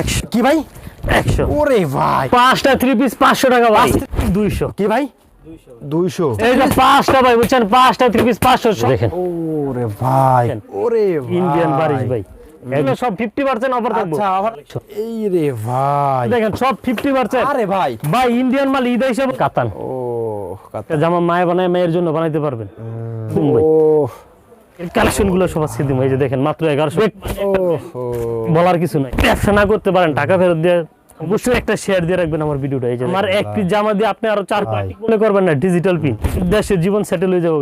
একশো। কি ভাই? একশো। ওরে ভাই। পাঁচটা থ্রি পিস পাঁচশো টাকা ভাই। দুইশো। কি ভাই? দুইশো। এই যে পাঁচটা ভাই বুঝছেন? পাঁচটা থ্রি পিস পাঁচশো দেখেন। ওরে ভাই। ওরে ইন্ডিয়ান বারিশ ভাই। এগুলো সব ফিফটি পার্সেন্ট অফার থাকব। আচ্ছা আবার এই রে ভাই। দেখেন সব ফিফটি পার্সেন্ট আরে ভাই। ভাই ইন্ডিয়ান মাল ঈদ হিসাবে কাতান। ও কাতা জামা মায়ে বানায় মেয়ের জন্য বানাইতে পারবেন। ও কালেকশনগুলো সব আজকে দিন এই যে দেখেন মাত্র এগারোশো। বলার কিছু নাই। ব্যবসা না করতে পারেন টাকা ফেরত দিয়ে অবশ্যই একটা শেয়ার দিয়ে রাখবেন আমার ভিডিওটা। এই যে আমার এক পিস জামা দিয়ে আপনি আরও চার পাঁচ মনে করবেন না ডিজিটাল পিন দেশের জীবন সেটেল হয়ে যাব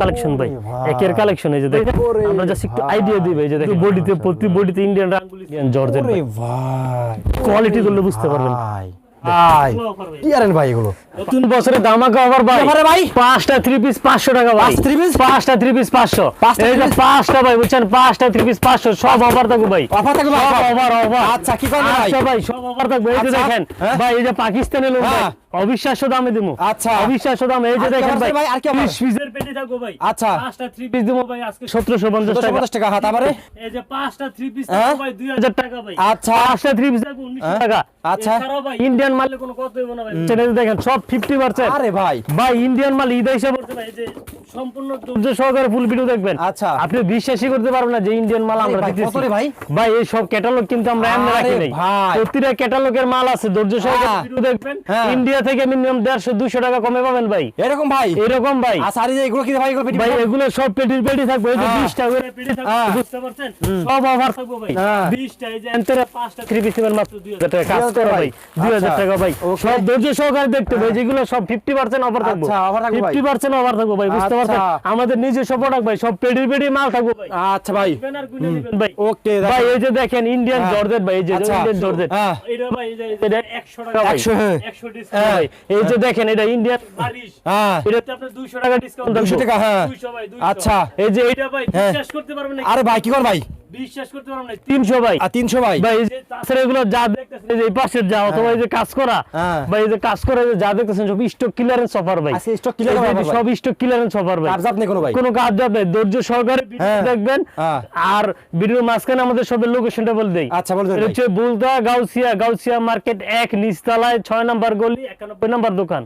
কালেকশন ভাই। একের কালেকশন এই যে দেখেন। আমরা জাস্ট একটু আইডিয়া দিবে এই যে দেখেন। বডিতে প্রতি বডিতে ইন্ডিয়ান জর্জের কোয়ালিটি করলে বুঝতে পারবেন। ভাই। ভাই কি আরেন ভাই এগুলো? নতুন বছরে দামাকা অফার ভাই। এবারে ভাই? পাঁচটা থ্রি পিস পাঁচশো টাকা ভাই। পাঁচটা থ্রি পিস পাঁচশো। পাঁচটা এই যে পাঁচটা ভাই বুঝছেন? পাঁচটা থ্রি পিস পাঁচশো সব অফার থাকবে ভাই। থাকবে ভাই, অফার অফার আচ্ছা, কি করবে ভাই? ভাই সব অফার থাকবে। এই যে দেখেন? ভাই এই যে পাকিস্তানের লোক ভাই। হ্যাঁ। অবিশ্বাস্য দামে দিমু আচ্ছা। অবিশ্বাস্য দামে এই যে দেখেন ভাই ভাই, আর কি? 30 পিসের পেটি থাকবে ভাই আচ্ছা। পাঁচটা থ্রি পিস দিমু ভাই আজকে 1750 টাকা 1750 টাকা, হ্যাঁ, তারপরে? এই যে পাঁচটা থ্রি পিস হ্যাঁ? ভাই 2000 টাকা ভাই আচ্ছা। পাঁচটা থ্রি পিস থাকবে 1900 টাকা আচ্ছা। ভাই ইন্ডিয়ান মালে কোনো কত হইব না ভাই চ্যানেলে দেখেন সব 50% আরে ভাই ভাই ইন্ডিয়ান মাল ঈদ হিসাবে হচ্ছে ভাই এই যে সম্পূর্ণ ধৈর্য সহকারে ফুল ভিডিও দেখবেন আচ্ছা। আপনি বিশ্বাসই করতে পারবেন না যে ইন্ডিয়ান মাল আমরা ভাই, দিতেছি ভাই? ভাই এই সব ক্যাটালগ কিন্তু আমরা এমনি রাখি নাই প্রতিটা ক্যাটালগের মাল আছে ধৈর্য সহকারে। ভিডিও দেখবেন হ্যাঁ। ইন্ডিয়া থেকে মিনিমাম 150 200 টাকা কমে পাবেন ভাই এরকম ভাই এরকম ভাই আচ্ছা আর এগুলো কি ভাই এগুলো ভাই এগুলো সব পেটির পেটি থাকবে এই যে হ্যাঁ। 20 টা করে পেটি থাকবে হ্যাঁ। বুঝতে পারছেন সব অফার থাকবে ভাই হ্যাঁ। 20 টা এই যে এন্টারে 5টা থ্রি পিস নেবেন মাত্র 2000 টাকা কাজ 2000 করা ভাই। ভাই 2000 আচ্ছা। টাকা ভাই সব ধৈর্য সহকারে দেখতে ভাই যেগুলো সব 50% অফার থাকবে আচ্ছা, ভাই। 50% অফার থাকবে ভাই বুঝতে পারছেন আচ্ছা। আমাদের নিজস্ব প্রোডাক্ট ভাই সব পেটির পেটি মাল থাকবে ভাই আচ্ছা ভাই ভাই ওকে ভাই এই যে দেখেন ইন্ডিয়ান। জর্জেট ভাই এই যে। Indian georgette. এটা ভাই এই যে 100 টাকা 100 হ্যাঁ। 100 ডিসকাউন্ট ভাই এই যে দেখেন এটা ইন্ডিয়ান হ্যাঁ এটাতে আপনার 200 টাকা ডিসকাউন্ট 200 টাকা, হ্যাঁ। 200 ভাই 200 আচ্ছা। এই যে এটা ভাই হ্যাঁ। বিশ্বাস করতে পারবেন না আরে ভাই কি কর ভাই বিশ্বাস করতে পারবেন না 300 ভাই। আর তিনশো ভাই? ভাই এই যে তাছাড়া এগুলো যা দেখতেছেন এই যে এই যা অথবা এই যে কাজ করা হ্যাঁ। ভাই এই যে কাজ করা যে যা দেখতেছেন সব স্টক ক্লিয়ারেন্স অফার ভাই। আজকে stock clearance এই যে offer ভাই। সব স্টক ক্লিয়ারেন্স অফার ভাই। কাজ আপনি কোনো ভাই। কোনো কাজ যাবে ধৈর্য সহকারে ভিডিও হ্যাঁ। দেখবেন। হ্যাঁ। আর ভিডিওর মাঝখানে আমাদের সবের লোকেশনটা বলে দেই। আচ্ছা বলে দেন হচ্ছে বুলদা গাউসিয়া গাউসিয়া মার্কেট এক নিচতলায় ছয় নম্বর গলি একানব্বই নম্বর দোকান।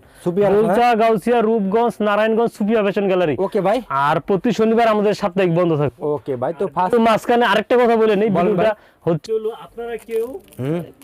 Bulda Gausia Rupganj Narayanganj Supia fashion gallery okay ভাই। আর প্রতি শনিবার আমাদের সাপ্তাহিক বন্ধ থাকে ওকে ভাই তো ফার্স্ট তো মাঝখানে আরেকটা কথা বলে নেই বলেন ভিডিওটা হচ্ছে হলো আপনারা কেউ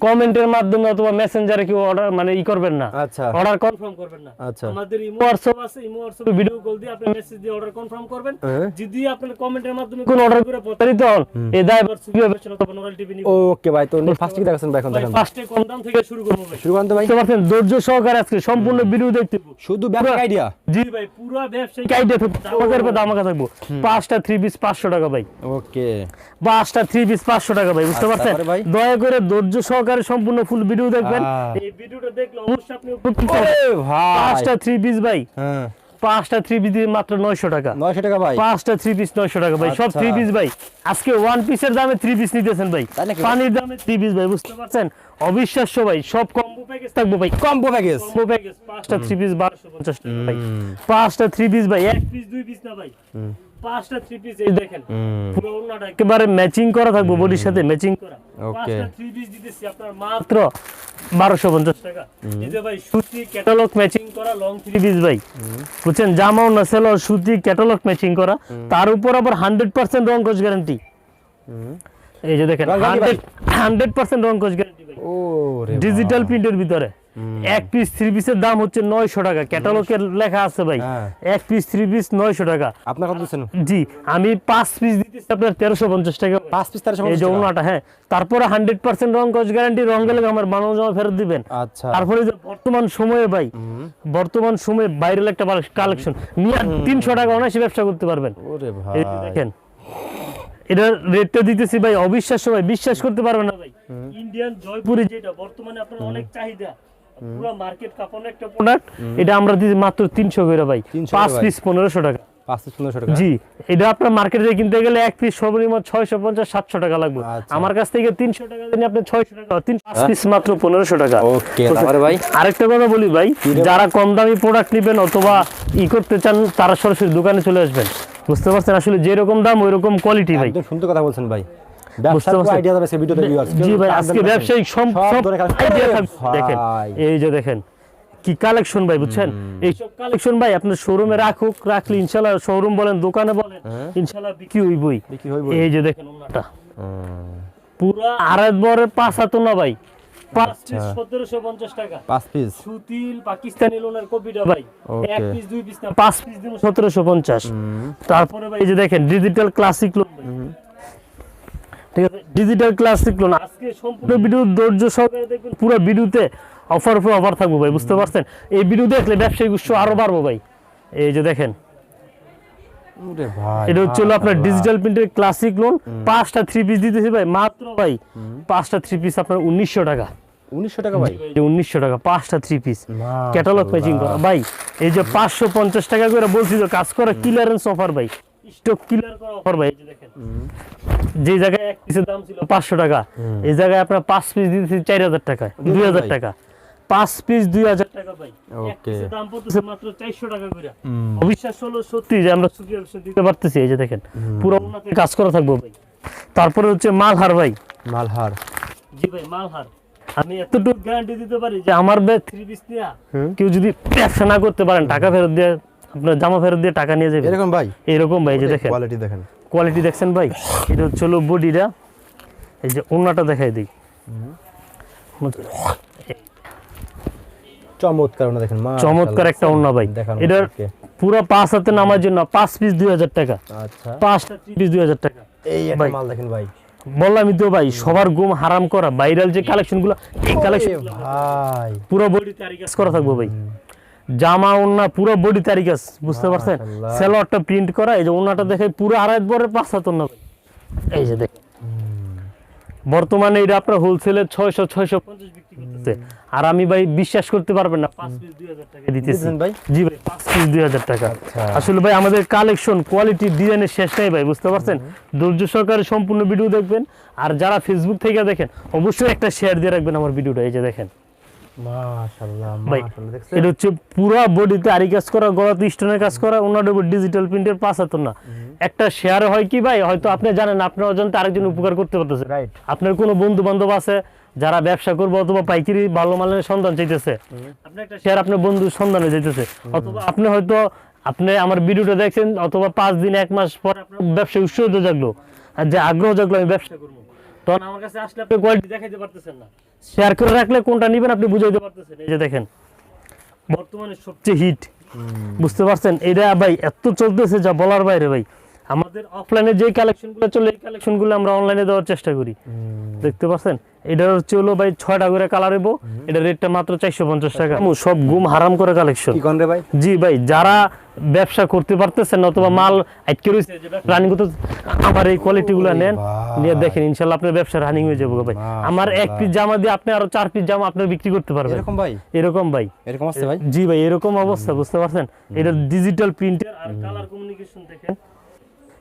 কমেন্টের মাধ্যমে অথবা মেসেঞ্জারে কেউ অর্ডার মানে ই করবেন না। আচ্ছা। অর্ডার কনফার্ম করবেন না। আচ্ছা। আমাদের ইমো আছে ইমো ভিডিও কল দিয়ে আপনি মেসেজ দিয়ে অর্ডার কনফার্ম করবেন। হ্যাঁ। যদি কমেন্টের মাধ্যমে কোন অর্ডার করে প্রতারিত হন এই দায়ভার সুবিধা বেশি অথবা নোরাল টিভি নিব। ওকে ভাই তো ফার্স্ট কি দেখাচ্ছেন ভাই এখন দেখেন ফার্স্টে কম দাম থেকে শুরু করব ভাই। শুরু করেন তো ভাই। পারছেন? ধৈর্য সহকারে আজকে সম্পূর্ণ ভিডিও দেখতে শুধু ব্যাপক আইডিয়া জি ভাই পুরো ব্যবসায়িক আইডিয়া থাকবে পর দামাকা থাকব। পাঁচটা থ্রি পিস পাঁচশো টাকা ভাই। ওকে পাঁচটা থ্রি পিস পাঁচশো টাকা ভাই। বুঝতে আচ্ছা, পারছেন? দয়া করে ধৈর্য সহকারে সম্পূর্ণ ফুল ভিডিও দেখবেন। এই ভিডিওটা দেখলে অবশ্যই আপনি উপকৃত হবেন। ভাই। পাঁচটা থ্রি পিস ভাই। হ্যাঁ। পাঁচটা থ্রি পিস মাত্র নয়শো টাকা। 900 টাকা ভাই। পাঁচটা থ্রি পিস নয়শো টাকা ভাই। সব আচ্ছা। থ্রি পিস ভাই। আজকে ওয়ান পিসের দামে থ্রি পিস নিতেছেন ভাই। পানির দামে থ্রি পিস ভাই বুঝতে পারছেন? অবিশ্বাস্য ভাই। সব কম্বো প্যাকেজ থাকব ভাই। কম্বো প্যাকেজ কম্বো প্যাকেজ পাঁচটা থ্রি পিস বারোশো পঞ্চাশ টাকা ভাই। পাঁচটা থ্রি পিস ভাই। এক পিস দুই পিস না ভাই। পাঁচটা থ্রি পিস এই দেখেন। পুরো ওড়নাটা একেবারে ম্যাচিং করা থাকব বডির সাথে ম্যাচিং করা. পাঁচটা থ্রি পিস দিতেছি আপনার মাত্র বারোশো পঞ্চাশ টাকা। এই যে ভাই সুতি ক্যাটালগ ম্যাচিং করা লং থ্রি পিস ভাই বুঝছেন? জামাও না সেলর সুতি ক্যাটালগ ম্যাচিং করা। তার উপর আবার হান্ড্রেড পার্সেন্ট রং কোচ গ্যারান্টি এই যে দেখেন হান্ড্রেড পার্সেন্ট রং কোচ গ্যারান্টি ভাই। ওরে ডিজিটাল প্রিন্টের ভিতরে। এক পিস থ্রি পিসের দাম হচ্ছে নয়শো টাকা। ক্যাটালগের লেখা আছে ভাই। হ্যাঁ। এক পিস থ্রি পিস নয়শো টাকা। আপনার কত দিচ্ছেন? জি আমি পাঁচ পিস দিতেছি আপনার তেরোশো পঞ্চাশ টাকা। পাঁচ পিস তার এই যে ওনাটা হ্যাঁ। তারপরে হান্ড্রেড পার্সেন্ট রং কস গ্যারান্টি রং গেলে আমার বানানো জামা ফেরত দিবেন। আচ্ছা। তারপরে যে বর্তমান সময়ে ভাই বর্তমান সময়ে ভাইরাল একটা কালেকশন নিয়ে তিনশো টাকা অনায়াসে ব্যবসা করতে পারবেন। দেখেন। এটার রেটটা দিতেছি ভাই অবিশ্বাস্য ভাই বিশ্বাস করতে পারবেন না ভাই। ইন্ডিয়ান জয়পুরি যেটা বর্তমানে আপনার অনেক চাহিদা। পুরো মার্কেট কাঁপানো একটা প্রোডাক্ট এটা আমরা দিচ্ছি মাত্র তিনশো করে ভাই। 300 করে ভাই। পিস পনেরোশো টাকা। পাঁচ পিস পনেরোশো টাকা। জি এটা আপনার মার্কেটে কিনতে গেলে এক পিস সর্বনিম্ন ছয়শো পঞ্চাশ সাতশো টাকা লাগবে। আচ্ছা। আমার কাছ থেকে তিনশো টাকা দিলে আপনি ছয়শো টাকা তিন পাঁচ পিস মাত্র পনেরোশো টাকা। ভাই? আরেকটা কথা বলি ভাই যারা কম দামি প্রোডাক্ট নেবেন অথবা ই করতে চান তারা সরাসরি দোকানে চলে আসবেন। বুঝতে পারছেন? আসলে যেরকম দাম ওই রকম কোয়ালিটি ভাই। একদম সুন্দর কথা বলছেন ভাই? আইডিয়া যাবে ভিডিওতে ভিউয়ার্স জি ভাই আজকে ব্যবসায়িক সব সব ধরে কালেকশন idea থাকবে। দেখেন এই যে দেখেন কি কালেকশন ভাই বুঝছেন? এইসব কালেকশন ভাই আপনার শোরুমে রাখুক রাখলে ইনশাল্লাহ শোরুম বলেন দোকানে বলেন ইনশাল্লাহ বিক্রি হইবই। এই যে দেখেন ওনাটা পুরা আড়াই বরের পাঁচ হাত না ভাই। পাঁচ পিস সতেরোশো পঞ্চাশ টাকা। পাঁচ পিস। সুতিল পাকিস্তানি লোনের কপিটা ভাই। এক পিস দুই পিস না পাঁচ পিস দিন সতেরোশো পঞ্চাশ। তারপরে ভাই এই যে দেখেন ডিজিটাল ক্লাসিক লোন ঠিক আছে? ডিজিটাল ক্লাসিক লোন আজকে সম্পূর্ণ ভিডিও ধৈর্য সহকারে দেখবেন পুরো ভিডিওতে অফার উপর অফার থাকব ভাই বুঝতে পারছেন? এই ভিডিও দেখলে ব্যবসায়িক উৎস আরও বাড়বো ভাই। এই যে দেখেন। ওরে এটা হচ্ছে আপনার ডিজিটাল প্রিন্টের ক্লাসিক লোন পাঁচটা থ্রি পিস দিতেছি ভাই মাত্র ভাই। পাঁচটা থ্রি পিস আপনার উনিশশো টাকা। উনিশশো টাকা ভাই? উনিশশো টাকা পাঁচটা থ্রি পিস। ক্যাটালগ করা। ভাই এই যে পাঁচশো পঞ্চাশ টাকা করে বলছি কাজ করা ক্লিয়ারেন্স অফার ভাই। স্টক ক্লিয়ার করা অফার ভাই দেখেন। যে জায়গায় এক পিসের দাম ছিল পাঁচশো টাকা এই জায়গায় আপনার পাঁচ পিস দিতেছি চার হাজার টাকা দুই হাজার ভাই। টাকা। পাঁচ পিস দুই হাজার টাকা ভাই। এক Okay. পিসের দাম পড়তেছে মাত্র চারশো টাকা করে অবিশ্বাস হলো সত্যি যে আমরা দিতে পারতেছি এই যে দেখেন পুরো উন্নতি কাজ করা থাকব ভাই। তারপরে হচ্ছে মালহার ভাই। মালহার। জি ভাই মালহার। আমি এতটুকু গ্যারান্টি দিতে পারি যে আমার ব্যাগ থ্রি পিস নিয়ে কেউ যদি ব্যবসা না করতে পারেন টাকা ফেরত দিয়ে আপনার জামা ফেরত দিয়ে টাকা নিয়ে যাবে এরকম ভাই? এরকম ভাই যে দেখেন। কোয়ালিটি দেখেন। কোয়ালিটি দেখছেন ভাই? এটা হচ্ছে হলো বডিটা। এই যে ওনাটা দেখাই দিই। চমৎকার ওনা দেখেন। চমৎকার একটা ওনা ভাই। এটার। পুরো পাঁচ হাতে নামার জন্য পাঁচ পিস দুই হাজার টাকা। আচ্ছা। পাঁচটা পিস দুই হাজার টাকা। এই ভাই। মাল দেখেন ভাই। বললামই তো ভাই সবার ঘুম হারাম করা। ভাইরাল যে কালেকশনগুলো এই কালেকশন ভাই। পুরো বডি তারিকাজ করা থাকব ভাই। জামা ওন্না পুরো বডি তারিকাজ বুঝতে পারছেন। সেলোয়ারটা প্রিন্ট করা এই যে ওন্নাটা দেখে পুরো আড়াই বরের পাঁচ হাত এই যে দেখ বর্তমানে এটা আপনার হোলসেলে ছয়শো ছয়শো পঞ্চাশ বিক্রি করতেছে। আর আমি ভাই বিশ্বাস করতে পারবেন না পাঁচ পিস দুই হাজার টাকা দিতেছি। ভাই? জি ভাই পাঁচ পিস দুই হাজার টাকা। আচ্ছা। আসলে ভাই আমাদের কালেকশন কোয়ালিটি ডিজাইনের শেষ নাই ভাই বুঝতে পারছেন? ধৈর্য সহকারে সম্পূর্ণ ভিডিও দেখবেন। আর যারা ফেসবুক থেকে দেখেন অবশ্যই একটা শেয়ার দিয়ে রাখবেন আমার ভিডিওটা এই যে দেখেন। এটা হচ্ছে পুরো বডিতে আরি কাজ করা গলাতে স্টোনের কাজ করা ওনার উপর ডিজিটাল প্রিন্টের পাঁচ হাত না। একটা শেয়ার হয় কি ভাই? হয়তো আপনি জানেন আপনার অজান্তে আরেকজন উপকার করতে পারতেছে। আপনার কোনো বন্ধু বান্ধব আছে যারা ব্যবসা করব অথবা পাইকারি ভালো মালের সন্ধান চাইতেছে। শেয়ার আপনার বন্ধুর সন্ধানে চাইতেছে। অথবা আপনি হয়তো আপনি আমার ভিডিওটা দেখছেন অথবা পাঁচ দিন এক মাস পর আপনার ব্যবসা উৎসাহ জাগলো। আর যে আগ্রহ জাগলো আমি ব্যবসা করব। তখন আমার কাছে আসলে আপনি কোয়ালিটি দেখাইতে পারতেছেন না। শেয়ার করে রাখলে কোনটা নিবেন আপনি বুঝাইতে পারতেছেন। এই যে দেখেন বর্তমানে সবচেয়ে হিট বুঝতে পারছেন? এটা ভাই এত চলতেছে যা বলার বাইরে ভাই। আমাদের অফলাইনে যে কালেকশনগুলো চলে এই কালেকশনগুলো আমরা অনলাইনে দেওয়ার চেষ্টা করি। দেখতে পাচ্ছেন? এটা হচ্ছে হলো ভাই ছয়টা করে কালার এবো এটা রেটটা মাত্র চারশো পঞ্চাশ টাকা। সব গুম হারাম করে কালেকশন কি কোন রে ভাই? জি ভাই যারা ব্যবসা করতে পারতেছেন অথবা মাল আটকে রয়েছে রানিং করতে আমার এই কোয়ালিটি গুলো নেন। নিয়ে দেখেন ইনশাল্লাহ আপনার ব্যবসা রানিং হয়ে যাবে ভাই। আমার এক পিস জামা দিয়ে আপনি আরও চার পিস জামা আপনার বিক্রি করতে পারবেন। এরকম ভাই? এরকম ভাই। এরকম আছে ভাই? জি ভাই এরকম অবস্থা বুঝতে পারছেন? এটা ডিজিটাল প্রিন্টার আর কালার কমিউনিকেশন দেখেন।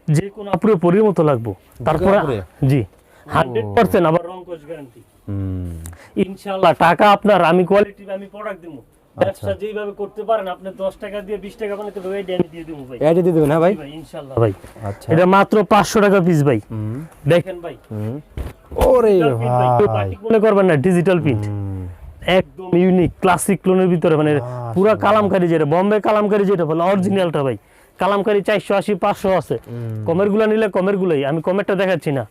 যে কোনো আপুরে পরির মতো লাগবো। তারপরে জি হান্ড্রেড পার্সেন্ট আবার রং কোচ গ্যারান্টি ইনশাল্লাহ টাকা আপনার আমি কোয়ালিটি আমি প্রোডাক্ট দিব ব্যবসা যেইভাবে করতে পারেন আপনি দশ টাকা দিয়ে বিশ টাকা বানাতে পারবেন এই দিয়ে দেবো ভাই। এডি দিয়ে দিবেন হ্যাঁ ভাই? ভাই ইনশাল্লাহ ভাই আচ্ছা। এটা মাত্র পাঁচশো টাকা পিস ভাই। দেখেন ভাই। ওরে ভাই, মনে করবেন না ডিজিটাল প্রিন্ট একদম ইউনিক ক্লাসিক ক্লোনের ভিতরে মানে পুরা কালামকারী যেটা বম্বে কালামকারী যেটা বলে অরিজিনালটা ভাই। কালামকারি চারশো আশি পাঁচশো আছে। কমেরগুলা নিলে কমের গুলাই আমি কমেরটা দেখাচ্ছি না।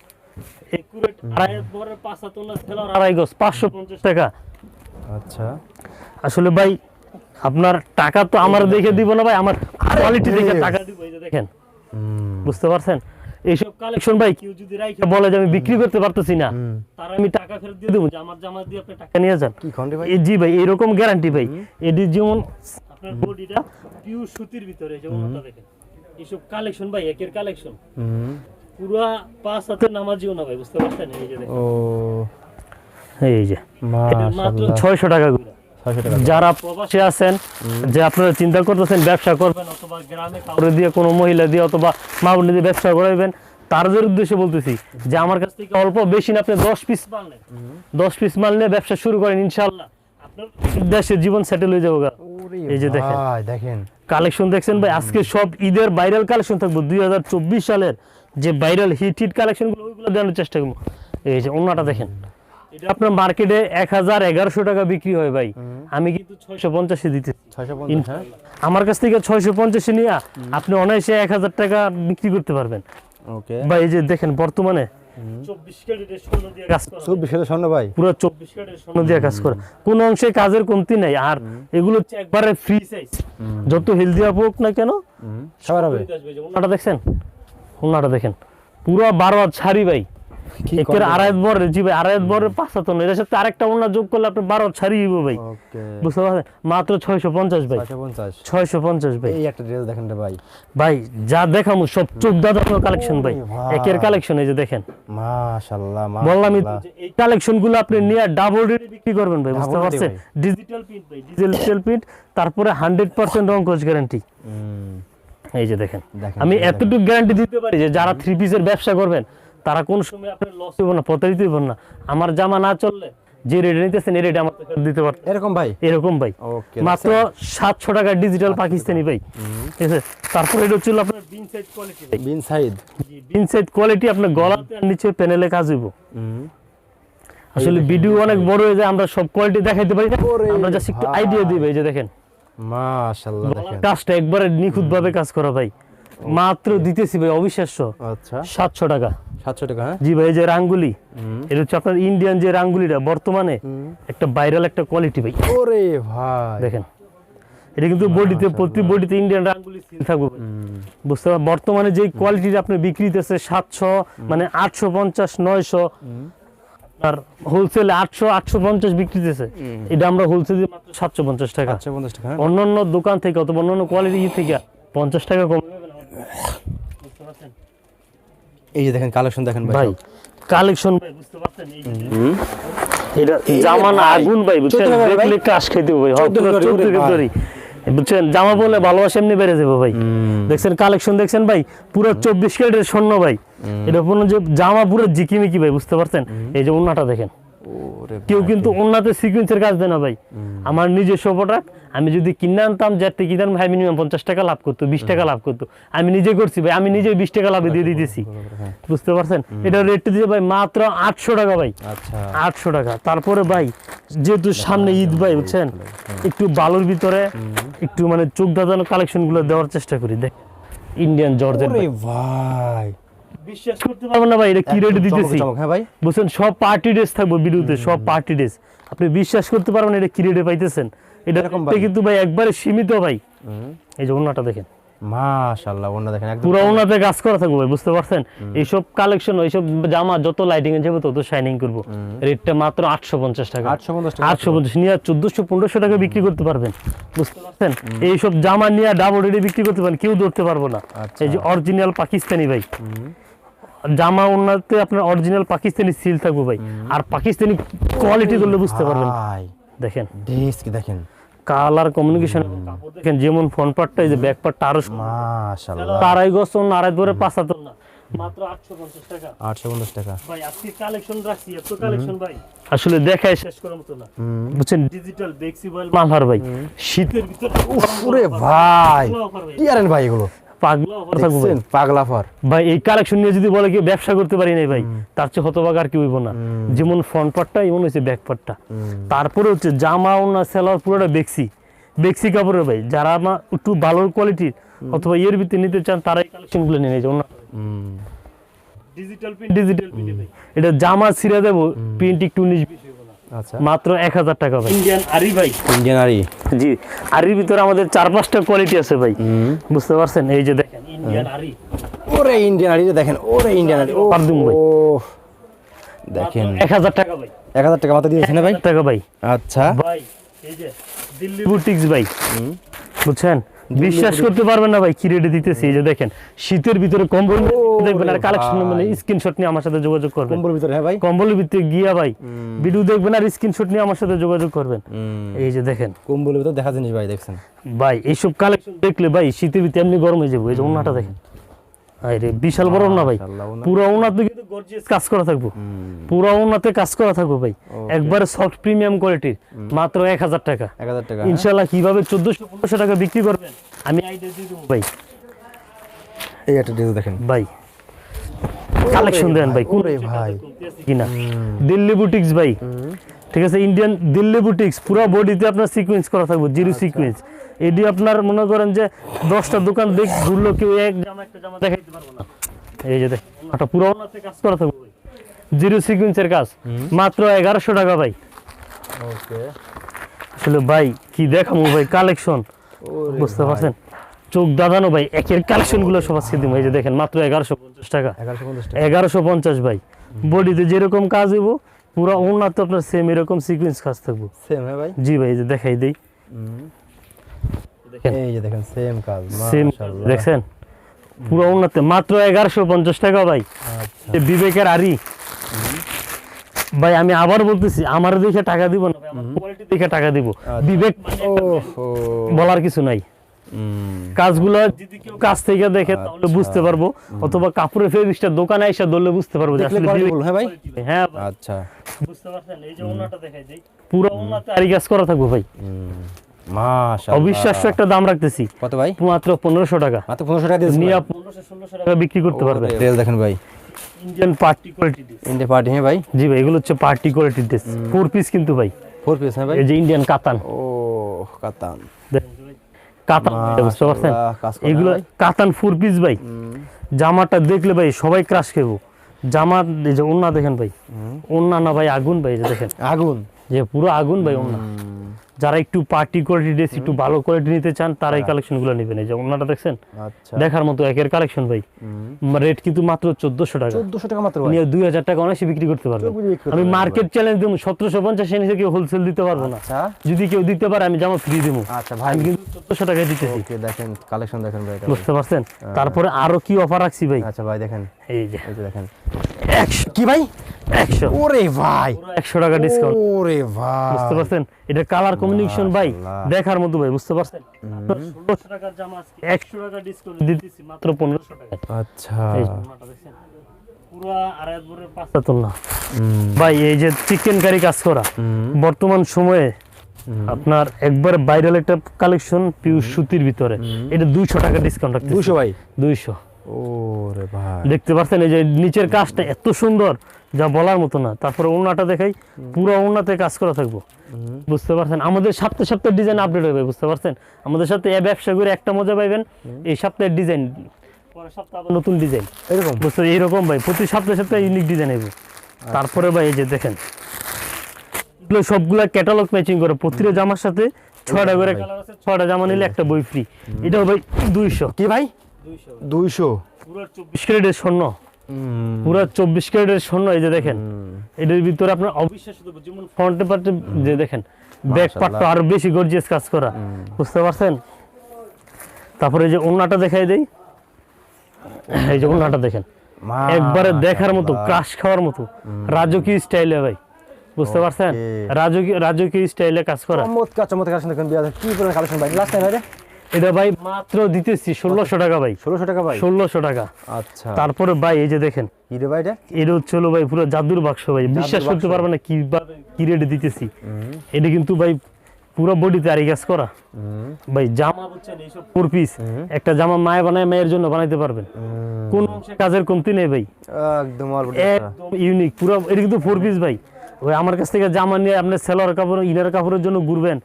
আড়াই গজ পাঁচশো পঞ্চাশ টাকা। আচ্ছা। আসলে ভাই আপনার টাকা তো আমার দেখে দিব না ভাই আমার কোয়ালিটি দেখে টাকা দিব দেখেন। বুঝতে পারছেন? এইসব কালেকশন ভাই কেউ যদি রাইখে বলে যে আমি বিক্রি করতে পারতেছি না। তার আমি টাকা ফেরত দিয়ে দেবো যে আমার জামা দিয়ে আপনি টাকা নিয়ে যান। কি রে ভাই? জি ভাই এরকম গ্যারান্টি ভাই। এটি যেমন আপনার বডিটা পিওর সুতির ভিতরে যেমন ওটা দেখেন। এইসব কালেকশন ভাই একের কালেকশন পুরা পাঁচ হাতের নামাজিও না ভাই বুঝতে পারছেন? এই যে দেখেন। ও এই যে মাত্র মাশাআল্লাহ। ছয়শো টাকা করে। যারা প্রবাসী আছেন যে আপনারা চিন্তা করতেছেন ব্যবসা করবেন অথবা গ্রামে কাউরে দিয়ে কোনো মহিলা দিয়ে অথবা মা বোন দিয়ে ব্যবসা করাইবেন তাদের উদ্দেশ্যে বলতেছি যে আমার কাছ থেকে অল্প বেশি না আপনি দশ পিস মাল নেন। দশ পিস মাল নিয়ে ব্যবসা শুরু করেন ইনশাল্লাহ দেশের জীবন সেটেল হয়ে যাবে। এই যে দেখেন। দেখেন। কালেকশন দেখছেন ভাই আজকে সব ঈদের ভাইরাল কালেকশন থাকব। দুই সালের যে ভাইরাল হিট হিট কালেকশনগুলো ওইগুলো দেওয়ার চেষ্টা করব। এই যে অন্যটা দেখেন। এটা আপনার মার্কেটে এক হাজার এগারোশো টাকা বিক্রি হয় ভাই। আমি কিন্তু ছয়শো পঞ্চাশে দিতে হ্যাঁ। আমার কাছ থেকে ছয়শো পঞ্চাশে নিয়ে আপনি অনায়াসে এক হাজার টাকা বিক্রি করতে পারবেন। বা এই যে দেখেন বর্তমানে চব্বিশ ক্যারেটের স্বর্ণ দিয়ে কাজ করা চব্বিশ হাজার স্বর্ণ ভাই? পুরো চব্বিশ ক্যারেটের স্বর্ণ দিয়ে কাজ করে। কোন অংশে কাজের কমতি নাই। আর এগুলো হচ্ছে একবারে ফ্রি সাইজ যত হেলদি হোক না কেন সবার হবে। ওনাটা দেখছেন? ওনাটা দেখেন। পুরো বারো ছাড়ি ভাই। একের আড়াইত বর জি ভাই আড়াইত বরের পাঁচ হাত এর সাথে আরেকটা ওনা যোগ করলে আপনি বারো হাত ছাড়ি ভাই। বুঝতে পারছেন? মাত্র ছয়শো পঞ্চাশ ভাই। ছয়শো পঞ্চাশ। ভাই। এই একটা ড্রেস দেখেন ভাই। ভাই যা দেখামু সব চোখ দাদানো কালেকশন ভাই। একের কালেকশন এই যে দেখেন। মাশাআল্লাহ বললামই তো মাশাআল্লাহ। যে এই কালেকশনগুলো আপনি নিয়ে ডাবল রেটে বিক্রি করবেন ভাই বুঝতে পারছেন? ভাই। ডিজিটাল প্রিন্ট ভাই ডিজিটাল প্রিন্ট তারপরে হান্ড্রেড পার্সেন্ট রং কোচ গ্যারান্টি এই যে দেখেন, আমি এতটুকু গ্যারান্টি দিতে পারি যে যারা থ্রি পিসের ব্যবসা করবেন তারা কোন সময় আপনার লস হইব না প্রতারিত হইব না। আমার জামা না চললে যে রেটে নিতেছেন এই রেটে আমার দিতে পারতেন। এরকম ভাই? এরকম ভাই। মাত্র সাতশো টাকা ডিজিটাল পাকিস্তানি ভাই। ঠিক আছে? তারপরে এটা হচ্ছিল আপনার বিন সাইজ কোয়ালিটি বিন সাইদ বিন সাইজ কোয়ালিটি আপনার গলাতে আর নিচে প্যানেলে কাজ হইব। আসলে ভিডিও অনেক বড় হয়ে যায় আমরা সব কোয়ালিটি দেখাইতে পারি না। আমরা জাস্ট একটু আইডিয়া দিই ভাই যে দেখেন। মাশাআল্লাহ দেখেন। কাজটা একবারে নিখুঁত ভাবে কাজ করা ভাই। মাত্র দিতেছি ভাই অবিশ্বাস্য। আচ্ছা। সাতশো টাকা। সাতশো টাকা হ্যাঁ? জি ভাই এই যে রাঙ্গুলি এটা হচ্ছে আপনার ইন্ডিয়ান যে রাঙ্গুলিটা বর্তমানে একটা ভাইরাল একটা কোয়ালিটি ভাই। ওরে ভাই। দেখেন এটা কিন্তু বডিতে প্রতি বডিতে ইন্ডিয়ান রাঙ্গুলি সিল থাকবে বুঝতে পারবেন বর্তমানে যে কোয়ালিটির আপনি বিক্রি দিতেছে সাতশো মানে আটশো পঞ্চাশ নয়শো। আর হোলসেলে আটশো আটশো পঞ্চাশ বিক্রি দিতেছে এটা আমরা হোলসেলে মাত্র সাতশো পঞ্চাশ টাকা। হ্যাঁ? অন্যান্য দোকান থেকে অথবা অন্যান্য কোয়ালিটি থেকে পঞ্চাশ টাকা কম? এই যে দেখেন কালেকশন দেখেন ভাই। ভাই কালেকশন বুঝতে পারছেন? এটা আগুন ভাই বুঝছেন। দেখলে কাশ হবে ভাই। বুঝছেন? জামা বলে ভালোবাসা এমনি বেড়ে যাবে ভাই। দেখছেন কালেকশন দেখছেন ভাই? পুরো চব্বিশ ক্যারেটের স্বর্ণ ভাই। এটা পুরো যে জামা পুরো জিকিমিকি ভাই বুঝতে পারছেন? এই যে ওন্নাটা দেখেন। ওরে কেউ কিন্তু ওন্নাতে সিকুয়েন্সের কাজ দেয় না ভাই। আমার নিজস্ব প্রোডাক্ট আমি যদি কিনে আনতাম যাতে কিনতাম ভাই মিনিমাম পঞ্চাশ টাকা লাভ করতো বিশ টাকা লাভ করতো। আমি নিজে করছি ভাই আমি নিজে বিশ টাকা লাভে দিয়ে দিতেছি। হ্যাঁ, বুঝতে পারছেন? এটা রেটটা দিয়ে ভাই মাত্র আটশো টাকা ভাই। আচ্ছা। আটশো টাকা। তারপরে ভাই যেহেতু সামনে ঈদ ভাই বুঝছেন? একটু বালুর ভিতরে একটু মানে চোখ দাদানো কালেকশনগুলো দেওয়ার চেষ্টা করি দেখ। ইন্ডিয়ান জর্জেট ওরে ভাই। বিশ্বাস করতে পারবেন না ভাই এটা কি রেটে দিতেছি? হ্যাঁ ভাই। বুঝছেন সব পার্টি ড্রেস থাকব বিরুদ্ধে সব পার্টি ড্রেস আপনি বিশ্বাস করতে পারবেন এটা কি রেটে পাইতেছেন? এটা। কিন্তু ভাই একবারে সীমিত ভাই। এই যে ওনাটা দেখেন। মাশাআল্লাহ ওনা দেখেন একদম পুরো ওনাতে কাজ করা থাকবে ভাই বুঝতে পারছেন? এইসব কালেকশন এইসব জামা যত লাইটিং এ যাবে তত শাইনিং করব। রেটটা মাত্র আটশো পঞ্চাশ টাকা। আটশো পঞ্চাশ টাকা। আটশো পঞ্চাশ নিয়ে টাকা বিক্রি করতে পারবেন। বুঝতে পারছেন? এইসব জামা নিয়ে ডাবল রেটে বিক্রি করতে পারেন কেউ ধরতে পারব না। আচ্ছা। এই যে অরিজিনাল পাকিস্তানি ভাই। জামা ওনাতে আপনার অরিজিনাল পাকিস্তানি সিল থাকবে ভাই। আর পাকিস্তানি কোয়ালিটি করলে বুঝতে পারবেন। ভাই। দেখেন। ড্রেস কি দেখেন। কালার কমিউনিকেশন দেখেন যেমন ফ্রন্ট পার্টটা এই যে ব্যাক পার্টটা আরও মাশাআল্লাহ। আড়াই গছ না আড়াই ধরে পাঁচ হাত না। মাত্র আটশো পঞ্চাশ টাকা। আটশো পঞ্চাশ টাকা। ভাই আজকে কালেকশন রাখছি এত কালেকশন ভাই। আসলে দেখাই শেষ করার মতো না। হুম, বুঝছেন ডিজিটাল বেক্সিবল মালহার ভাই। শীতের ভিতর ওরে ভাই। কি আরেন ভাই এগুলো? পাগলা offer থাকবে পাগলা ফর ভাই এই কালেকশন নিয়ে যদি বলে কি ব্যবসা করতে পারি নাই ভাই তার চেয়ে হতভাগ আর কি হইব না। যেমন ফ্রন্ট পার্টটা এমন হচ্ছে ব্যাক পার্টটা তারপরে হচ্ছে জামা ওনা সেলার পুরোটা বেক্সি। বেক্সি কাপড়ের ভাই যারা আমার একটু ভালো কোয়ালিটির অথবা এর ভিতরে নিতে চান তারা এই কালেকশনগুলো নিয়ে নেয় ওনা ডিজিটাল প্রিন্ট ডিজিটাল প্রিন্ট এটা জামা ছিঁড়ে দেবো প্রিন্ট একটু উনিশ বিশ মাত্র এক হাজার টাকা ভাই। ইন্ডিয়ান আরি ভাই। ইন্ডিয়ান আরি। জি আরির ভিতরে আমাদের চার পাঁচটা কোয়ালিটি আছে ভাই। বুঝতে পারছেন? এই যে দেখেন ইন্ডিয়ান আরি। ওরে ইন্ডিয়ান আরি দেখেন ওরে ইন্ডিয়ান আরি। ও পারদুম ভাই। ও দেখেন। এক হাজার টাকা ভাই। এক হাজার টাকা মাত্র দিয়েছেন না ভাই? টাকা ভাই। আচ্ছা। ভাই এই যে দিল্লি বুটিক্স ভাই। বুঝছেন? বিশ্বাস করতে পারবেন না ভাই কি রেটে দিতেছি? এই যে দেখেন শীতের ভিতরে কম্বল দেখবেন আর কালেকশন মানে স্ক্রিনশট নিয়ে আমার সাথে যোগাযোগ করবেন। কম্বল ভিতরে হ্যাঁ ভাই। কম্বলের ভিতরে গিয়া ভাই ভিডিও দেখবেন আর স্ক্রিনশট নিয়ে আমার সাথে যোগাযোগ করবেন। এই যে দেখেন। কম্বলের ভিতরে দেখা জিনিস ভাই দেখছেন। ভাই এইসব কালেকশন দেখলে ভাই শীতের ভিতরে এমনি গরম হয়ে যাবে। এই যে ওনাটা দেখেন। আরে বিশাল বড় না ভাই। ওনা। পুরো ওনাতে কিন্তু গর্জিয়াস কাজ করা থাকব। পুরো ওনাতে কাজ করা থাকব ভাই। একবারে সফট প্রিমিয়াম কোয়ালিটির মাত্র এক হাজার টাকা। এক হাজার টাকা। ইনশাল্লাহ কীভাবে চোদ্দশো পনেরোশো টাকা বিক্রি করবেন আমি আইডিয়া দিয়ে দেবো ভাই। এই একটা ড্রেস দেখেন। ভাই কালেকশন দেন ভাই কোন ভাই। কিনা। দিল্লি বুটিক্স ভাই। ঠিক আছে ইন্ডিয়ান দিল্লি বুটিক্স পুরো বডিতে আপনার সিকোয়েন্স করা থাকব জিরো আচ্ছা। সিকোয়েন্স এটি আপনার মনে করেন যে দশটা দোকান দেখ ঘুরলো কেউ এক জামা একটা জামা দেখাইতে পারব না। এই যে ওটা পুরো ওনাতে কাজ করা থাকবে জিরো সিকোয়েন্সের কাজ মাত্র এগারোশো টাকা ভাই। ওকে। আসলে ভাই কি দেখাবো ভাই কালেকশন। বুঝতে পারছেন? চোখ দাদানো ভাই একের কালেকশনগুলো সব আজকে দিব। এই যে দেখেন মাত্র এগারোশো পঞ্চাশ টাকা। এগারোশো পঞ্চাশ ভাই। বডিতে যেরকম কাজ হইব পুরো তো আপনার সেম এরকম সিকুয়েন্স কাজ থাকব। সেম হ্যাঁ ভাই? জি ভাই এই যে দেখাই দেই। এই যে দেখেন সেম কাজ মাশাআল্লাহ। দেখছেন? পুরো উন্নত মাত্র এগারোশো পঞ্চাশ টাকা ভাই। আচ্ছা। বিবেকের আরি ভাই আমি আবার বলতেছি আমার দেখে টাকা দিব না কোয়ালিটি দেখে টাকা দিব। বিবেক একটা ওহো। বলার কিছু নাই। কাজগুলো যদি কেউ কাছ থেকে দেখে তাহলে বুঝতে পারব। অথবা কাপড়ের ফেব্রিক্সটা দোকানে এসে ধরলে বুঝতে পারব যে আসলে বিবেক- হ্যাঁ ভাই? হ্যাঁ আচ্ছা। বুঝতে পারছেন? এই যে ওনাটা দেখাই দেই। পুরো ওনাতে আরি কাজ করা থাকব ভাই। অবিশ্বাস্য একটা দাম রাখতেছি। কত ভাই? মাত্র পনেরোশো টাকা। মাত্র পনেরোশো টাকা নিয়ে পনেরোশো ষোলোশো টাকা বিক্রি করতে পারবে ড্রেস দেখেন ভাই। Indian party quality dress India party হ্যাঁ ভাই। জি ভাই এগুলো হচ্ছে party quality dress four piece কিন্তু ভাই। ফোর পিস হ্যাঁ ভাই। এই যে ইন্ডিয়ান কাতান ও কাতান কাতান বুঝতে পারছেন? এগুলো কাতান ফোর পিস ভাই। জামাটা দেখলে ভাই সবাই ক্রাশ খেবো। জামা এই যে ওন্না দেখেন ভাই। ওন্না না ভাই আগুন ভাই যে দেখেন। আগুন। যে পুরো আগুন ভাই ওন্না। যারা একটু পার্টি কোয়ালিটি ড্রেস একটু ভালো কোয়ালিটি নিতে চান তারা এই কালেকশনগুলো নেবেন। এই যে ওন্নাটা দেখছেন? আচ্ছা। দেখার মতো একের কালেকশন ভাই। রেট কিন্তু মাত্র চোদ্দশো টাকা। চোদ্দশো টাকা মাত্র নিয়ে দুই হাজার টাকা অনায়াসে বিক্রি করতে করতে আমি মার্কেট চ্যালেঞ্জ দেবো সতেরোশো পঞ্চাশ নিচে কেউ হোলসেল দিতে পারব না। আচ্ছা। যদি কেউ দিতে পারে আমি জামা ফ্রি দেবো। আচ্ছা ভাই। আমি কিন্তু চোদ্দশো টাকায় দিতেছি। ওকে দেখেন কালেকশন দেখেন ভাই এটা বুঝতে পারছেন? তারপরে আরও কি অফার রাখছি ভাই? আচ্ছা ভাই দেখেন। এই যে। দেখেন। একশো। কি ভাই? একশো। ওরে ভাই। একশো টাকা ডিসকাউন্ট ওরে ভাই। বুঝতে পারছেন? এটা কালার কমিউনিকেশন ভাই দেখার মতো ভাই বুঝতে পারছেন? ষোলোশো টাকার জামা আজকে একশো টাকা ডিসকাউন্ট দিতেছি মাত্র পনেরোশো টাকা আচ্ছা। এই যে ওনাটা দেখছেন? পুরা আড়াই পাঁচটা তোলা। ভাই এই যে চিকেন কারি কাজ করা বর্তমান সময়ে আপনার একবার ভাইরাল একটা কালেকশন পিউ সুতির ভিতরে। এটা দুইশো টাকা ডিসকাউন্ট রাখতেছি। দুশো ভাই। দুইশো। ওরে ভাই। দেখতে পাচ্ছেন এই যে নিচের কাজটা এত সুন্দর যা বলার মতো না। তারপরে ওনাটা দেখাই পুরো ওনাতে কাজ করা থাকব। বুঝতে পারছেন? আমাদের সপ্তাহে সপ্তাহে ডিজাইন আপডেট হবে বুঝতে পারছেন? আমাদের সাথে এ ব্যবসা করে একটা মজা পাইবেন এই সপ্তাহের ডিজাইন পরের সপ্তাহে নতুন ডিজাইন এরকম? বুঝতে এইরকম ভাই প্রতি সপ্তাহে সপ্তাহে ইউনিক ডিজাইন হবে তারপরে ভাই এই যে দেখেন এগুলো সবগুলা ক্যাটালগ ম্যাচিং করে প্রতিটা জামার সাথে ছয়টা করে কালার আছে ছয়টা জামা নিলে একটা বই ফ্রি এটাও ভাই দুইশো। কি ভাই? দুইশো। পুরো চব্বিশ ক্যারেটের স্বর্ণ। পুরো চব্বিশ ক্যারেটের স্বর্ণ এই যে দেখেন। এটার ভিতরে আপনার অবিশ্বাস্য যেমন ফ্রন্টে পার্টে যে দেখেন ব্যাক পার্টটা আরও বেশি গর্জিয়াস কাজ করা। বুঝতে পারছেন? তারপরে এই যে ওন্নাটা দেখাই দেই। এই যে ওন্নাটা দেখেন। একবারে দেখার মতো ক্রাশ খাওয়ার মতো। রাজকীয় স্টাইলে ভাই। বুঝতে পারছেন. রাজকীয় রাজকীয় স্টাইলে কাজ করা। চমৎকার চমৎকার। কালেকশন দেখেন কি পরিমাণ কালেকশন ভাই। লাস্ট টাইম ভাই এটা ভাই মাত্র দিতেছি ষোলোশো টাকা ভাই। ষোলোশো টাকা ভাই? ষোলোশো টাকা। আচ্ছা। তারপরে ভাই এই যে দেখেন। ভাই এটা? এটা হচ্ছে হলো ভাই পুরো জাদুর বাক্স ভাই। বিশ্বাস করতে পারবে না কি কি রেটে দিতেছি। এটা কিন্তু ভাই পুরো বডিতে আরি করা। ভাই জামা বুঝছেন এইসব ফোর পিস একটা জামা মায়ে বানায় মায়ের জন্য বানাইতে পারবেন। কোন কাজের কমতি নেই ভাই। একদম একদম ইউনিক পুরো এটা কিন্তু ফোর পিস ভাই। ওই আমার কাছ থেকে জামা নিয়ে আপনি সেলোয়ার কাপড় ইনার কাপড়ের জন্য ঘুরবেন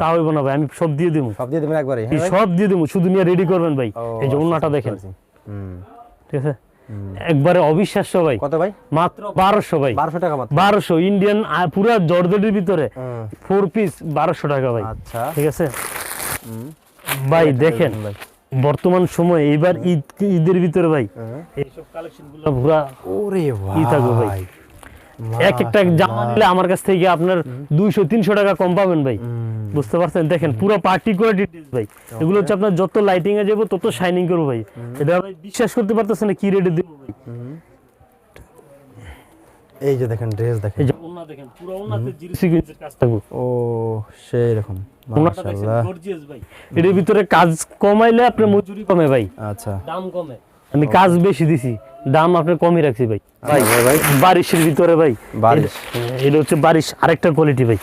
তা হইব না ভাই আমি সব দিয়ে দেবো সব দিয়ে দেবেন একবারে? হ্যাঁ? সব দিয়ে দেবো শুধু নিয়ে রেডি করবেন ভাই। এই যে আচ্ছা, ওন্নাটা দেখেন। হুম। ঠিক আছে? একবারে অবিশ্বাস্য ভাই। কত ভাই? মাত্র বারোশো ভাই। বারোশো টাকা মাত্র। বারোশো ইন্ডিয়ান পুরা জর্জেটের ভিতরে ফোর পিস বারোশো টাকা ভাই। আচ্ছা। ঠিক আছে? ভাই দেখেন ভাই। বর্তমান সময়ে এইবার ঈদ ঈদের ভিতরে ভাই। এইসব কালেকশনগুলো পুরা ওরে ভাই। এক একটা জামা নিলে আমার কাছ থেকে আপনার দুইশো তিনশো টাকা কম পাবেন ভাই। বুঝতে পারছেন? দেখেন পুরো পার্টি কোয়ালিটি ভাই। এগুলো হচ্ছে আপনার যত লাইটিং এ যাব তত শাইনিং করব ভাই। এটা ভাই বিশ্বাস করতে পারতেছেন না কি রেটে দেবো ভাই। এই যে দেখেন ড্রেস দেখেন। এই যে ওন্না দেখেন পুরো ওন্নাতে জিরো সিকোয়েন্সের কাজ থাকবে। ও সেই রকম। মাশাআল্লাহ। গর্জিয়াস ভাই। এটার ভিতরে কাজ কমাইলে আপনার মজুরি কমে ভাই। আচ্ছা। দাম কমে। আমি কাজ বেশি দিছি। দাম আপনার কমই রাখছি ভাই। ভাই বারিশের ভিতরে ভাই। এটা- হচ্ছে বারিশ আরেকটা কোয়ালিটি ভাই।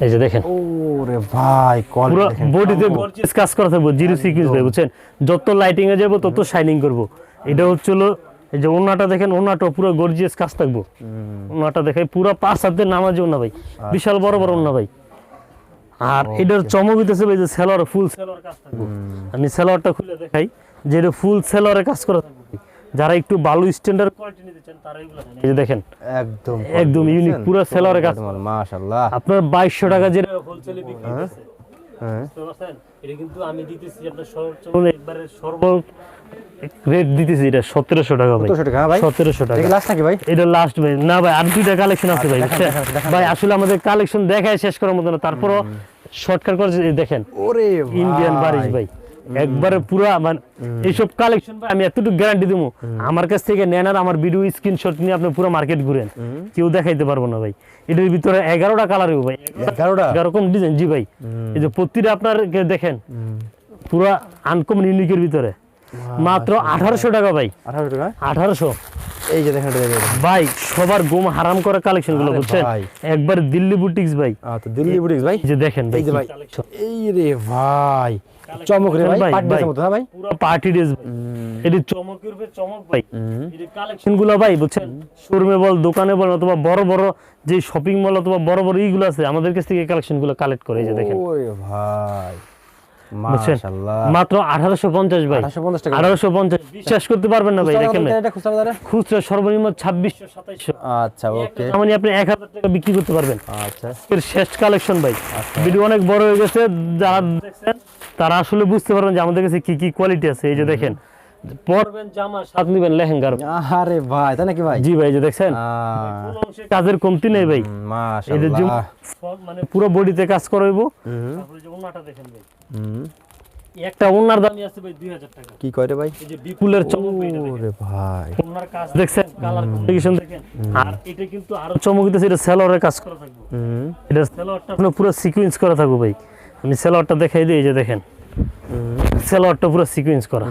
এই যে দেখেন। ওরে ভাই পুরো বডিতে গর্জিয়াস কাজ করা থাকবে জিরো সিকুয়েন্স ভাই বুঝছেন? যত লাইটিং এ যাব তত শাইনিং করব। এটা হচ্ছে হলো এই যে ওনাটা দেখেন ওনাটা পুরো গর্জিয়াস কাজ থাকব। ওনাটা দেখে পুরো পাঁচ হাতের নামাজি ওনা ভাই। বিশাল বড় বড় ওনা ভাই। আর এটার চমক হইতেছে ভাই যে সেলর ফুল সেলর কাজ থাকব। আমি সেলরটা খুলে দেখাই। যে এটা ফুল সেলরে কাজ করা যারা একটু ভালো স্ট্যান্ডার্ড কোয়ালিটি নিতে চান তারা এগুলো এই যে দেখেন একদম একদম unique, পুরো সেলরে কাজ। মাশাআল্লাহ। আপনার বাইশশো টাকা যেটা হোলসেলে বিক্রি করতেছে হ্যাঁ? এটা কিন্তু আমি দিতেছি আপনার সর্বোচ্চ একবারে সর্ব রেট দিতেছি এটা সতেরোশো টাকা ভাই। 1700 টাকা হ্যাঁ ভাই টাকা। দেখি লাস্ট নাকি ভাই? এটা লাস্ট ভাই। না ভাই আর দুইটা কালেকশন আছে ভাই দেখান, ভাই আসলে আমাদের কালেকশন দেখায় শেষ করার মতো না তারপরও শর্টকাট করে দেখেন ওরে ইন্ডিয়ান বারিশ ভাই। একবারে পুরা মানে এইসব কালেকশন আমি এতটুকু গ্যারান্টি দেবো আমার কাছ থেকে নেন আর আমার ভিডিও স্ক্রিনশট নিয়ে আপনি পুরো মার্কেট ঘুরেন। কেউ দেখাইতে পারব না ভাই। এটার ভিতরে এগারোটা কালার হবে ভাই। 11টা এরকম ডিজাইন জি ভাই। এই যে প্রতিটা আপনার দেখেন পুরা আনকমন ইউনিকের ভিতরে। মাত্র আঠারোশো টাকা ভাই। আঠারোশো এই যে দেখেন ভাই সবার গোম হারাম করা কালেকশনগুলো বুঝছেন। একবার দিল্লি বুটিক্স ভাই। দিল্লি বুটিক্স ভাই? যে দেখেন। এই রে ভাই। চমক রে ভাই পার্টি। মতো হ্যাঁ ভাই? পুরো পার্টি ড্রেস এটি চমকের উপরে চমক ভাই। এটি কালেকশনগুলো ভাই? বুঝছেন? শোরুমে বল দোকানে বল অথবা বড় বড় যে শপিং মল অথবা বড় বড় ইগুলো আছে আমাদের কাছ থেকে কালেকশনগুলো কালেক্ট করে এই যে দেখেন। ওরে ভাই মাত্র আঠারোশো পঞ্চাশ ভাই। আঠারোশো পঞ্চাশ বিশ্বাস করতে পারবেন না ভাই দেখেন খুচরা খুচরা সর্বনিম্ন ছাব্বিশশো সাতাইশশো। আচ্ছা ওকে। মানে আপনি এক হাজার টাকা বিক্রি করতে পারবেন। আচ্ছা। এর শেষ কালেকশন ভাই। ভিডিও অনেক বড় হয়ে গেছে যারা দেখছেন তারা আসলে বুঝতে পারবেন যে আমাদের কাছে কি কি কোয়ালিটি আছে। এই যে দেখেন পরবেন জামা সাথ নিবেন লেহেঙ্গার। আরে ভাই তাই নাকি ভাই? জি ভাই এই যে দেখছেন? কাজের কমতি নেই ভাই। মাশাআল্লাহ। মানে পুরো বডিতে কাজ করাইবো। তারপরে যে ওন্নাটা দেখেন ভাই। হুম, একটা দামই আছে ভাই 2000 টাকা। কি কয় রে ভাই? এই যে বিপুলের চমক এটা ওরে ভাই। ওন্নার কাজ দেখছেন কালার কম্বিনেশন দেখেন। আর এটা কিন্তু আরও চমক দিতেছে এটা সেলরের কাজ করা থাকবে। হুম, এটা সেলোয়ারটা আপনার পুরো সিকোয়েন্স করা থাকবে ভাই। আমি সেলোয়ারটা দেখাই দিই এই যে দেখেন। সেলোয়ারটা পুরো সিকোয়েন্স করা।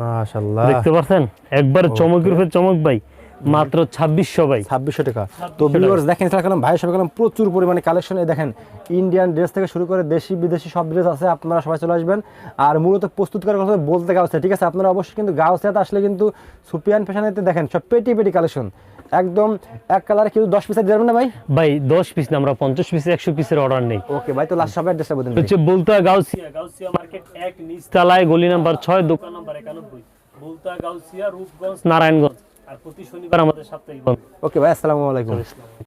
মাশাআল্লাহ। দেখতে পাচ্ছেন একবার চমকের উপর চমক ভাই। মাত্র ছাব্বিশশো ভাই। ছাব্বিশশো টাকা। তো ভিউয়ার্স দেখেন কালাম ভাই সব কালাম প্রচুর পরিমাণে কালেকশন এই দেখেন ইন্ডিয়ান ড্রেস থেকে শুরু করে দেশি বিদেশি সব ড্রেস আছে। আপনারা সবাই চলে আসবেন। আর মূলত প্রস্তুত করার কথা বলতে গাউসে ঠিক আছে? আপনারা অবশ্যই কিন্তু গাউসিয়াতে আসলে কিন্তু সুপিয়ান ফ্যাশনেতে দেখেন সব পেটি পেটি কালেকশন একদম এক কালারে কিন্তু দশ পিসের দেবেন না ভাই? ভাই দশ পিস না আমরা পঞ্চাশ পিস একশো পিসের অর্ডার নেই। ওকে ভাই তো লাস্ট সব অ্যাড্রেসটা বলুন হচ্ছে বলতা গাউসিয়া গাউসিয়া মার্কেট এক নিচতলায় গলি নাম্বার ছয় দোকান নাম্বার একানব্বই। বলতা গাউসিয়া রূপগঞ্জ নারায়ণগঞ্জ। আর প্রতি শনিবার আমাদের সাপ্তাহিক বন্ধ। ওকে ভাই আসসালামু আলাইকুম।